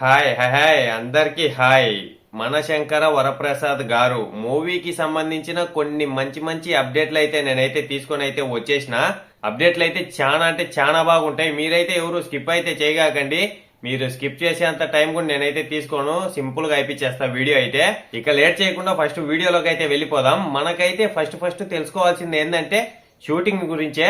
Hi hi hi అందరికి hi. మన శంకర వరప్రసాద్ గారు మూవీకి సంబంధించిన కొన్ని మంచి మంచి అప్డేట్లు అయితే నేనైతే తీసుకొని అయితే వచ్చేసిన. అప్డేట్లు అయితే చాలా అంటే చాలా బాగుంటాయి. మీరైతే ఎవరు స్కిప్ అయితే చేయగాకండి. మీరు స్కిప్ చేసేంత టైం కూడా నేనైతే తీసుకోను. సింపుల్గా అయిపించేస్తా వీడియో అయితే. ఇక లేట్ చేయకుండా ఫస్ట్ వీడియోలోకి అయితే వెళ్ళిపోదాం. మనకైతే ఫస్ట్ ఫస్ట్ తెలుసుకోవాల్సింది ఏంటంటే షూటింగ్ గురించే.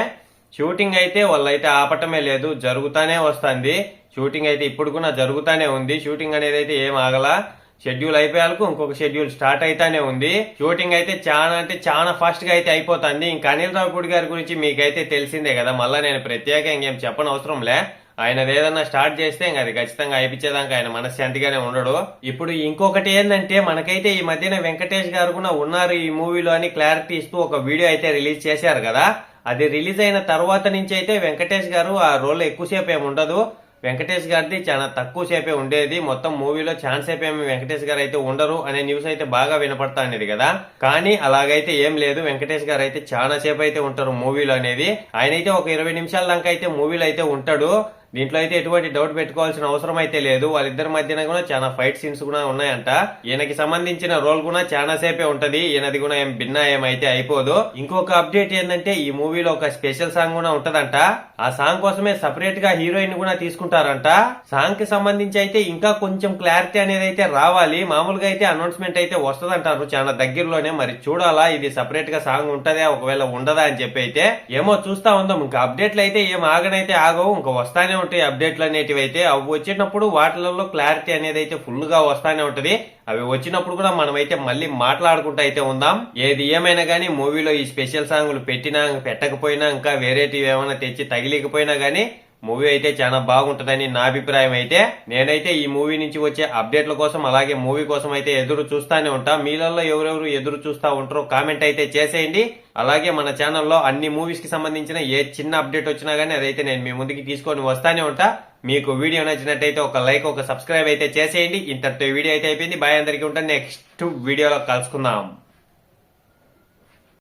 షూటింగ్ అయితే వాళ్ళైతే ఆపటమే లేదు జరుగుతానే వస్తుంది. షూటింగ్ అయితే ఇప్పుడు కూడా జరుగుతానే ఉంది. షూటింగ్ అనేది అయితే ఏం ఆగలా. షెడ్యూల్ అయిపోయాలకు ఇంకొక షెడ్యూల్ స్టార్ట్ అయితేనే ఉంది. షూటింగ్ అయితే చాలా అంటే చాలా ఫాస్ట్గా అయితే అయిపోతుంది. ఇంకా అనిల్ రావుపూడి గారి గురించి మీకైతే తెలిసిందే కదా. మళ్ళీ నేను ప్రత్యేకంగా ఇంకేం చెప్పని అవసరం లే. ఆయన ఏదన్నా స్టార్ట్ చేస్తే ఇంకా అది ఖచ్చితంగా అయిపించేదాకా ఆయన మనశ్శాంతిగానే ఉండడు. ఇప్పుడు ఇంకొకటి ఏంటంటే మనకైతే ఈ మధ్యన వెంకటేష్ గారు కూడా ఉన్నారు ఈ మూవీలో అని క్లారిటీ ఇస్తూ ఒక వీడియో అయితే రిలీజ్ చేశారు కదా. అది రిలీజ్ అయిన తర్వాత నుంచి అయితే వెంకటేష్ గారు ఆ రోల్ ఎక్కువసేపు ఏమి ఉండదు. వెంకటేష్ గారిది చాలా తక్కువ సేపే ఉండేది. మొత్తం మూవీలో ఛాన్స్ సేపు ఏమి వెంకటేష్ గారు అయితే ఉండరు అనే న్యూస్ అయితే బాగా వినపడతా అనేది కదా. కానీ అలాగైతే ఏం లేదు. వెంకటేష్ గారు అయితే చాలా సేపు అయితే ఉంటారు మూవీలో అనేది. ఆయన అయితే ఒక ఇరవై నిమిషాల దాకా అయితే మూవీలో అయితే ఉంటాడు. దీంట్లో అయితే ఎటువంటి డౌట్ పెట్టుకోవాల్సిన అవసరం అయితే లేదు. వాళ్ళిద్దరి మధ్యన కూడా చాలా ఫైట్ సీన్స్ కూడా ఉన్నాయంట. ఈయనకి సంబంధించిన రోల్ కూడా చాలా సేపే ఉంటది. ఈయనది కూడా ఏం భిన్న ఏమైతే అయిపోదు. ఇంకొక అప్డేట్ ఏంటంటే ఈ మూవీలో ఒక స్పెషల్ సాంగ్ కూడా ఉంటదంట. ఆ సాంగ్ కోసమే సపరేట్గా హీరోయిన్ కూడా తీసుకుంటారంట. సాంగ్కి సంబంధించి అయితే ఇంకా కొంచెం క్లారిటీ అనేది అయితే రావాలి. మామూలుగా అయితే అనౌన్స్మెంట్ అయితే వస్తదంటారు చాలా దగ్గరలోనే. మరి చూడాలా ఇది సపరేట్గా సాంగ్ ఉంటదా ఒకవేళ ఉండదా అని చెప్పి అయితే. ఏమో చూస్తా ఉందాం. ఇంకా అప్డేట్లు అయితే ఏం ఆగనైతే ఆగవు ఇంకా వస్తానే ఉంటాయి అప్డేట్లు అనేటివి అయితే. అవి వచ్చినప్పుడు వాటిలలో క్లారిటీ అనేది అయితే ఫుల్గా వస్తానే ఉంటది. అవి వచ్చినప్పుడు కూడా మనమైతే మళ్ళీ మాట్లాడుకుంటూ అయితే ఉందాం. ఏది ఏమైనా కానీ మూవీలో ఈ స్పెషల్ సాంగ్లు పెట్టినా పెట్టకపోయినా ఇంకా వేరేటివి ఏమైనా తెచ్చి తగిలికపోయినా కానీ మూవీ అయితే చాలా బాగుంటుందని నా అభిప్రాయం అయితే. నేనైతే ఈ మూవీ నుంచి వచ్చే అప్డేట్ల కోసం అలాగే మూవీ కోసం అయితే ఎదురు చూస్తానే ఉంటా. మీలలో ఎవరెవరు ఎదురు చూస్తా ఉంటారో కామెంట్ అయితే చేసేయండి. అలాగే మన ఛానల్లో అన్ని మూవీస్కి సంబంధించిన ఏ చిన్న అప్డేట్ వచ్చినా గానీ అదైతే నేను మీ ముందుకి తీసుకొని వస్తానే ఉంటా. మీకు వీడియో నచ్చినట్టయితే ఒక లైక్ ఒక సబ్స్క్రైబ్ అయితే చేసేయండి. ఇంతటితో వీడియో అయితే అయిపోయింది. బాయ్ అందరికీ ఉంటాను నెక్స్ట్ వీడియోలో కలుసుకుందాం.